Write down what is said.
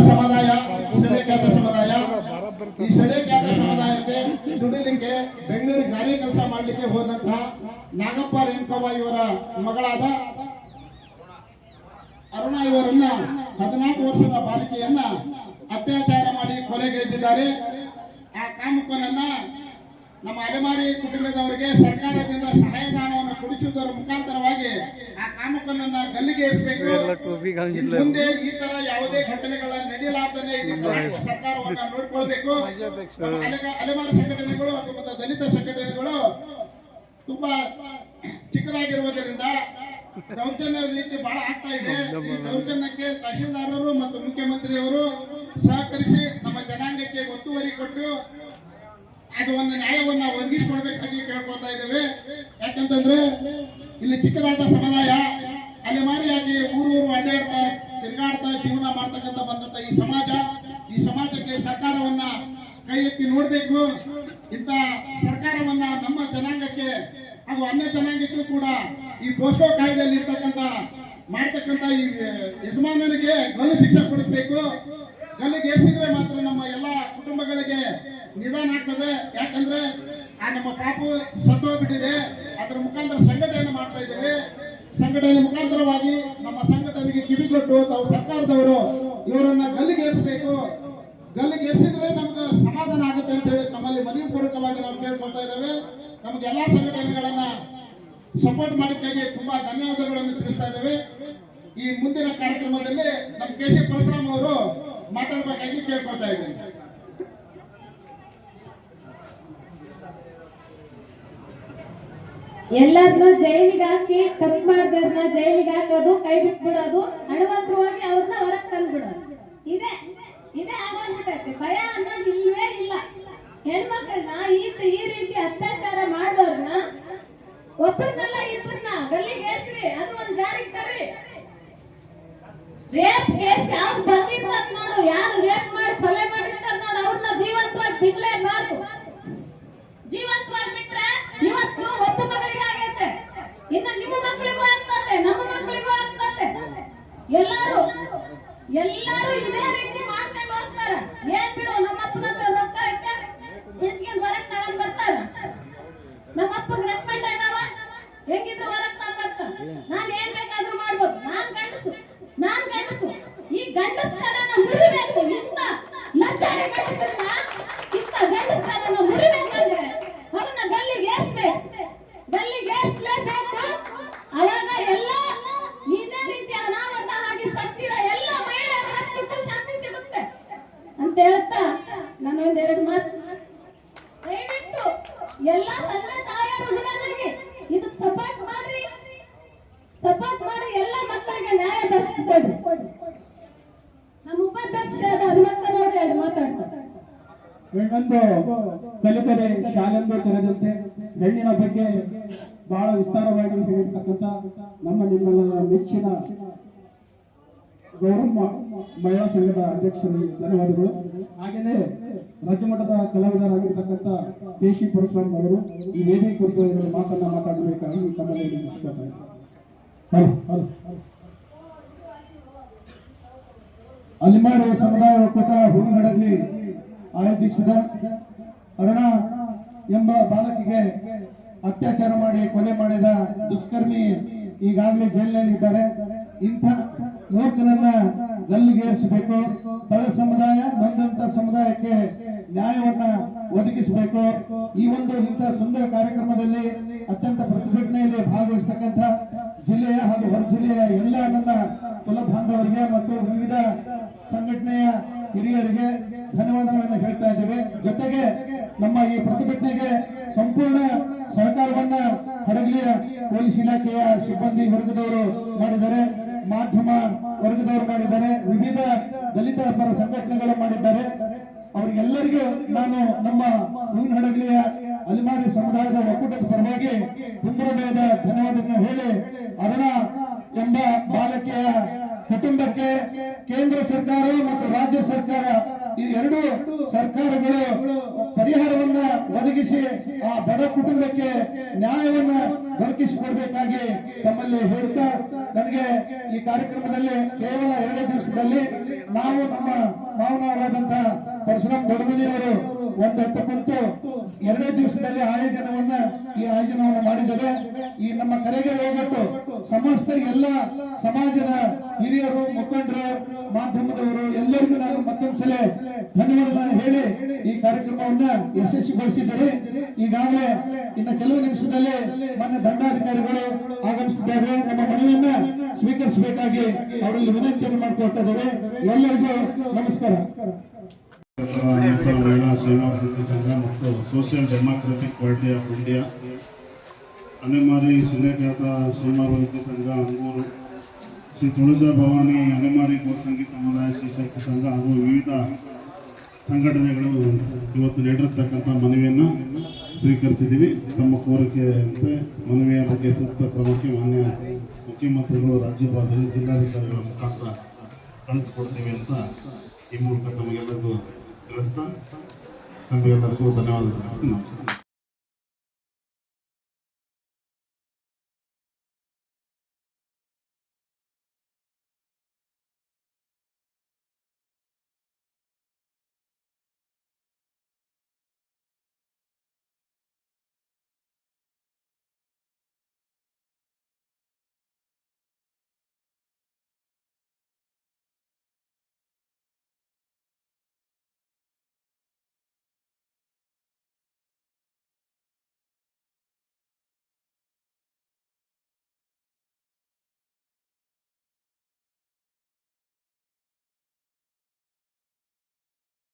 ಸಮುದಾಯ ಸೆಳೆ ಸಮುದಾಯ. ಈ ಸೆಳೆ ಸಮುದಾಯಕ್ಕೆ ದುಡಿಲಿಕ್ಕೆ ಬೆಂಗಳೂರಿಗೆ ಗಾರಿ ಕೆಲಸ ಮಾಡಲಿಕ್ಕೆ ಹೋದಂತ ನಾಗಪ್ಪ ರೇಣುಕವ್ವ ಇವರ ಮಗಳಾದ ಅರುಣ ಇವರನ್ನ ಹದಿನಾಲ್ಕು ವರ್ಷದ ಬಾಲಿಕೆಯನ್ನ ಅತ್ಯಾಚಾರ ಮಾಡಿ ಕೊಲೆಗೈದಿದ್ದಾರೆ ಆ ಕಾಮುಕನನ್ನ ನಮ್ಮ ಅಲೆಮಾರಿ ಕುಟುಂಬದವರಿಗೆ ಸರ್ಕಾರದಿಂದ ಸಹಾಯಧನವನ್ನು ಕೊಡಿಸುವುದರ ಮುಖಾಂತರವಾಗಿ ಆ ಕಾಮಕನನ್ನ ಗಲ್ಲಿಗೆ ಇರಿಸಬೇಕು ಟೋಪಿ ಮುಂದೆ ಈ ತರ ಯಾವುದೇ ಘಟನೆಗಳ ನಡೆಯಲಾತನೆ ಇದಕ್ಕೆ ರಾಷ್ಟ್ರ ಸರ್ಕಾರವನ್ನ ನೋಡ್ಕೊಳ್ಬೇಕು. ಅಲೆಮಾರು ಸಂಘಟನೆಗಳು ಮತ್ತು ದಲಿತ ಸಂಘಟನೆಗಳು ತುಂಬಾ ಚಿಕ್ಕದಾಗಿರುವುದರಿಂದ ದೌರ್ಜನ್ಯ ರೀತಿ ಬಹಳ ಆಗ್ತಾ ಇದೆ. ಈ ದೌರ್ಜನ್ಯಕ್ಕೆ ತಹಶೀಲ್ದಾರರು ಮತ್ತು ಮುಖ್ಯಮಂತ್ರಿಯವರು ಸಹಕರಿಸಿ ನಮ್ಮ ಜನಾಂಗಕ್ಕೆ ಒತ್ತುವರಿ ಕೊಟ್ಟು ಅದು ಒಂದು ನ್ಯಾಯವನ್ನ ಒದಗಿಸಿಕೊಡ್ಬೇಕಾಗಿ ಕೇಳ್ಕೊತಾ ಇದ್ದೇವೆ. ಯಾಕಂತಂದ್ರೆ ಇಲ್ಲಿ ಚಿಕ್ಕದಾದ ಸಮುದಾಯ, ಅಲ್ಲಿ ಮಾರಿಯಾಗಿ ಊರು ಊರು ಅಡ್ಡಾಡ್ತಾ, ತಿರುಗಾಡ್ತಾ ಜೀವನ ಮಾಡ್ತಕ್ಕಂಥ ಬಂದಂತ ಈ ಸಮಾಜ. ಈ ಸಮಾಜಕ್ಕೆ ಸರ್ಕಾರವನ್ನ ಕೈ ಎತ್ತಿ ನೋಡ್ಬೇಕು. ಇಂಥ ಸರ್ಕಾರವನ್ನ ನಮ್ಮ ಜನಾಂಗಕ್ಕೆ ಹಾಗೂ ಅನ್ಯ ಜನಾಂಗಕ್ಕೂ ಕೂಡ ಈ ಪೋಸ್ಕೋ ಕಾಯ್ದೆಯಲ್ಲಿ ಇರ್ತಕ್ಕಂಥ ಮಾಡ್ತಕ್ಕಂಥ ಈ ಯಜಮಾನನಿಗೆ ಗಲ್ಲು ಶಿಕ್ಷೆ ಕೊಡಿಸ್ಬೇಕು. ಗಲ್ಲಿಗೆ ಏರಿಸಿದ್ರೆ ಮಾತ್ರ ನಮ್ಮ ಎಲ್ಲ ಕುಟುಂಬಗಳಿಗೆ ನಿಧಾನ ಆಗ್ತದೆ. ಯಾಕಂದ್ರೆ ಆ ನಮ್ಮ ಪಾಪು ಸತ್ತೋಗ್ಬಿಟ್ಟಿದೆ ಅದರ ಮುಖಾಂತರ ಸಂಘಟನೆ ಮಾಡ್ತಾ ಇದ್ದೇವೆ. ಸಂಘಟನೆ ಮುಖಾಂತರವಾಗಿ ನಮ್ಮ ಸಂಘಟನೆಗೆ ಕಿವಿಗೊಟ್ಟು ತಾವು ಸರ್ಕಾರದವರು ಇವರನ್ನ ಗಲ್ಲಿಗೆ ಏರಿಸಬೇಕು. ಗಲ್ಲಿಗೆ ಏರಿಸಿದ್ರೆ ನಮ್ಗೆ ಸಮಾಧಾನ ಆಗುತ್ತೆ ಅಂತ ಹೇಳಿ ನಮ್ಮಲ್ಲಿ ಮನವಿ ಪೂರ್ವಕವಾಗಿ ನಾವು ಕೇಳ್ಕೊಳ್ತಾ ಇದ್ದೇವೆ. ನಮ್ಗೆ ಎಲ್ಲಾ ಸಂಘಟನೆಗಳನ್ನ ಸಪೋರ್ಟ್ ಮಾಡಿದ್ದಕ್ಕೆ ತುಂಬಾ ಧನ್ಯವಾದಗಳನ್ನು ತಿಳಿಸ್ತಾ ಇದ್ದೇವೆ. ಈ ಮುಂದಿನ ಕಾರ್ಯಕ್ರಮದಲ್ಲಿ ನಮ್ಮ ಕೆ ಸಿ ಪರಶುರಾಮ್ ಅವರು ಮಾತಾಡಬೇಕಾಗಿ ಕೇಳ್ಕೊಳ್ತಾ ಇದ್ದೀನಿ. ಎಲ್ಲರನ್ನ ಜೈಲಿಗೆ ಹಾಕಿ, ತಪ್ಪು ಮಾಡಿದ್ರನ್ನ ಜೈಲಿಗೆ ಹಾಕೋದು, ಕೈ ಬಿಟ್ಬಿಡೋದು ಹಣವಂತರವಾಗಿ ಅವ್ರನ್ನ ಹೊರಗೆ ತಂದ್ಬಿಡೋದು. ಇದೆ, ಇದೇ ಆಗೋಗ್ಬಿಟ್ಟೈತೆ. ಭಯ ಅನ್ನೋದು ಇಲ್ವೇ ಇಲ್ಲ. ಹೆಣ್ಮಕ್ಳನ್ನ ಈ ಈ ರೀತಿ ಅತ್ಯಾಚಾರ ಎಲ್ಲಾರು, ಎಲ್ಲರೂ ಇದೇ ರೀತಿ ಮಾಡ್ಕೊಂಡು ಹೋಗ್ತಾರ ಏನ್ ಬಿಡು ನಮ್ಮ ಅಪ್ಪನ ಹತ್ರ ರೊಕ್ಕ ಐತೆ ಬಿಡಿಸ್ಕೊಂಡ್ ಹೊರಗ್ ತಗೊಂಡ್ ಬರ್ತಾರ. ನಮ್ಮ ಅಪ್ಪಗ್ ಆಗವ ಹೆಂಗಿದ್ರು ಹೊರಗ್ ತಗೊಂಡ್ ಬರ್ತಾರ. ನಾನ್ ಏನ್ ಬೇಕಾದ್ರೂ ಮಾಡ್ಬೋದು. ನಾನ್ ಗಂಡಸು ನಾನ್ ಗಂಡಸು. ಈ ಗಂಡಸ್ತನನ ಮುರಿಬೇಕು ಇಂತ ಲಜ್ಜಾನೆ ಗಂಡಸನ್ನ ಇಂತ ಗಂಡಸ್ತನನ ಮುರಿಬೇಕಂದ್ರೆ ಅವನ್ನ ಗಲ್ಲಿಗೆ ಏರ್ಸ್ಬೇಕು ಗಲ್ಲಿಗೆ ಏರ್ಸ್ಲೇಬೇಕು ಅವಾಗ ಎಲ್ಲ ಇದೇ ರೀತಿ ಅನಾಹುತ ಆಗಿ ಸತ್ತಿರೋ ಎಲ್ಲ ಮಹಿಳೆಯರ ರಕ್ತಕ್ಕೂ ಶಾಂತಿ ಸಿಗುತ್ತೆ ಅಂತ ಹೇಳ್ತಾ ನಾನು ಒಂದೆರಡು ಮಾತು ದಯವಿಟ್ಟು ಎಲ್ಲ ತಂದೆ ತಾಯಿಯರು ಕೂಡ ನನಗೆ ಇದಕ್ಕೆ ಸಪೋರ್ಟ್ ಮಾಡ್ರಿ ಸಪೋರ್ಟ್ ಮಾಡಿ ಎಲ್ಲ ಮಕ್ಕಳಿಗೆ ನ್ಯಾಯ ದೊರಕಿಸ್ಕೊಡ್ರಿ ನಮ್ಮ ಉಪಾಧ್ಯಕ್ಷರಾದ ಹನುಮಂತ ನೋಡಿ ಎರಡು ಮಾತಾಡ್ತಾರೆ ಇನ್ನೊಂದು ಕಲಿಕರೆ ಶಾಲೆಂದು ತೆರೆದಂತೆ ಹೆಣ್ಣಿನ ಬಗ್ಗೆ ಬಹಳ ವಿಸ್ತಾರವಾಗಿ ಹೇಳಿರ್ತಕ್ಕಂಥ ನಮ್ಮ ನಿಮ್ಮೆಲ್ಲರ ಮೆಚ್ಚಿನ ಗೌರವ ಮಹಿಳಾ ಸಂಘದ ಅಧ್ಯಕ್ಷರು ಧನ್ಯವಾದಗಳು. ಹಾಗೆಯೇ ರಾಜ್ಯ ಮಟ್ಟದ ಕಲಾವಿದರಾಗಿರ್ತಕ್ಕಂಥ ಸಿ ಪರಶುರಾಮ್ ಅವರು ಈ ವೇದಿಕೆ ಕುರಿತು ಮಾತನ್ನ ಮಾತಾಡಬೇಕಾಗಿ ತಮ್ಮಲ್ಲಿ ಇಷ್ಟಪಡ್ತಾರೆ ಅಲಿಮಾರಿ ಸಮುದಾಯ ಒಕ್ಕೂಟ ಹೂವಿನಡಲ್ಲಿ ಆಯೋಜಿಸಿದ ಅರುಣ ಎಂಬ ಬಾಲಕಿಗೆ ಅತ್ಯಾಚಾರ ಮಾಡಿ ಕೊಲೆ ಮಾಡಿದ ದುಷ್ಕರ್ಮಿ ಈಗಾಗಲೇ ಜೈಲಿನಲ್ಲಿ ಇದ್ದಾರೆ. ಇಂಥ ಮೂರ್ಖನನ್ನ ಗಲ್ಲಿಗೇರಿಸಬೇಕು ತಳ ಸಮುದಾಯ ನೊಂದಂತ ಸಮುದಾಯಕ್ಕೆ ನ್ಯಾಯವನ್ನ ಒದಗಿಸಬೇಕು. ಈ ಒಂದು ಇಂಥ ಸುಂದರ ಕಾರ್ಯಕ್ರಮದಲ್ಲಿ ಅತ್ಯಂತ ಪ್ರತಿಭಟನೆಯಲ್ಲಿ ಭಾಗವಹಿಸತಕ್ಕಂಥ ಜಿಲ್ಲೆಯ ಹಾಗೂ ಹೊರ ಜಿಲ್ಲೆಯ ಎಲ್ಲ ನನ್ನ ಕುಲ ಬಾಂಧವರಿಗೆ ಮತ್ತು ವಿವಿಧ ಸಂಘಟನೆಯ ಹಿರಿಯರಿಗೆ ಧನ್ಯವಾದಗಳನ್ನು ಹೇಳ್ತಾ ಇದ್ದೇವೆ. ಜೊತೆಗೆ ನಮ್ಮ ಈ ಪ್ರತಿಭಟನೆಗೆ ಸಂಪೂರ್ಣ ಸಹಕಾರವನ್ನ ಹಡಗಲಿಯ ಪೊಲೀಸ್ ಇಲಾಖೆಯ ಸಿಬ್ಬಂದಿ ವರ್ಗದವರು ಮಾಡಿದ್ದಾರೆ. ಮಾಧ್ಯಮ ವರ್ಗದವರು ಮಾಡಿದ್ದಾರೆ. ವಿವಿಧ ದಲಿತ ಪರ ಸಂಘಟನೆಗಳು ಮಾಡಿದ್ದಾರೆ. ಅವರಿಗೆಲ್ಲರಿಗೂ ನಾನು ನಮ್ಮ ಹೂವಿನ ಹಡಗಲಿಯ ಅಲಿಮಾರಿ ಸಮುದಾಯದ ಒಕ್ಕೂಟದ ಪರವಾಗಿ ತುಂಬುರಬೇದ ಧನ್ಯವಾದಗಳನ್ನು ಹೇಳಿ ಅರುಣ ಎಂಬ ಬಾಲಕಿಯ ಕುಟುಂಬಕ್ಕೆ ಕೇಂದ್ರ ಸರ್ಕಾರ ಮತ್ತು ರಾಜ್ಯ ಸರ್ಕಾರ ಎರಡು ಸರ್ಕಾರಗಳು ಪರಿಹಾರವನ್ನ ಒದಗಿಸಿ ಆ ಬಡ ಕುಟುಂಬಕ್ಕೆ ನ್ಯಾಯವನ್ನ ದೊರಕಿಸಿಕೊಡ್ಬೇಕಾಗಿ ತಮ್ಮಲ್ಲಿ ಹೇಳುತ್ತಾ ನನಗೆ ಈ ಕಾರ್ಯಕ್ರಮದಲ್ಲಿ ಕೇವಲ ಎರಡೇ ದಿವಸದಲ್ಲಿ ನಾವು ನಮ್ಮ ಮಾವನವರಾದಂತಹ ಪರಶುರಾಮ್ ದೊಡ್ಡಮನಿಯವರು ಒಂದು ಹತ್ತು ಕುರಿತು ಎರಡೇ ದಿವಸದಲ್ಲಿ ಆಯೋಜನವನ್ನ ಈ ಆಯೋಜನವನ್ನು ಮಾಡಿದ್ದಾರೆ. ಈ ನಮ್ಮ ಕರೆಗೆ ಹೋಗ್ಬಿಟ್ಟು ಸಮಸ್ತ ಎಲ್ಲ ಸಮಾಜದ ಹಿರಿಯರು, ಮುಖಂಡರು, ಮಾಧ್ಯಮದವರು ಎಲ್ಲರಿಗೂ ನಾನು ಮತ್ತೊಂದ್ಸಲ ಧನ್ಯವಾದಗಳನ್ನು ಹೇಳಿ ಈ ಕಾರ್ಯಕ್ರಮವನ್ನ ಯಶಸ್ವಿಗೊಳಿಸಿದ್ದಾರೆ. ಈಗಾಗಲೇ ಇನ್ನು ಕೆಲವು ನಿಮಿಷದಲ್ಲಿ ಮಾನ್ಯ ದಂಡಾಧಿಕಾರಿಗಳು ಆಗಮಿಸಿದ್ದಾರೆ. ನಮ್ಮ ಮನವಿಯನ್ನ ಸ್ವೀಕರಿಸಬೇಕಾಗಿ ಅವರಲ್ಲಿ ವಿನಂತಿಯನ್ನು ಮಾಡಿಕೊಳ್ತಾ ಇದ್ದೇವೆ. ಎಲ್ಲರಿಗೂ ನಮಸ್ಕಾರ. ಮಹಿಳಾ ಸೇವಾ ಸಂಘ ಮತ್ತು social democratic party of India ಅಲೆಮಾರಿ ಸುಲೇಖಾತ ಶ್ರೀಮಾಭಿವೃದ್ಧಿ ಸಂಘ ಅಂಗೂರು ಶ್ರೀ ತುಳಜಾ ಭವಾನಿ ಅಲೆಮಾರಿ ಗೋಸಂಗಿ ಸಮುದಾಯ ಶಿಕ್ಷಕ ಸಂಘ ಹಾಗೂ ವಿವಿಧ ಸಂಘಟನೆಗಳು ಇವತ್ತು ನೀಡಿರ್ತಕ್ಕಂಥ ಮನವಿಯನ್ನು ಸ್ವೀಕರಿಸಿದ್ದೀವಿ ತಮ್ಮ ಕೋರಿಕೆಯಂತೆ ಮನವಿಯ ಬಗ್ಗೆ ಸೂಕ್ತ ಕ್ರಮಕ್ಕೆ ಮಾನ್ಯ ಮುಖ್ಯಮಂತ್ರಿಗಳು ರಾಜ್ಯಪಾಲರು ಜಿಲ್ಲಾಧಿಕಾರಿಗಳ ಮುಖಾಂತರ ಕಳಿಸ್ಕೊಡ್ತೀವಿ ಅಂತ ಈ ಮೂಲಕ ತಮಗೆಲ್ಲರಿಗೂ ತಿಳಿಸ್ತಾ ತಮಗೆಲ್ಲರಿಗೂ ಧನ್ಯವಾದ ತಿಳಿಸ್ತೀನಿ ನಮಸ್ಕಾರ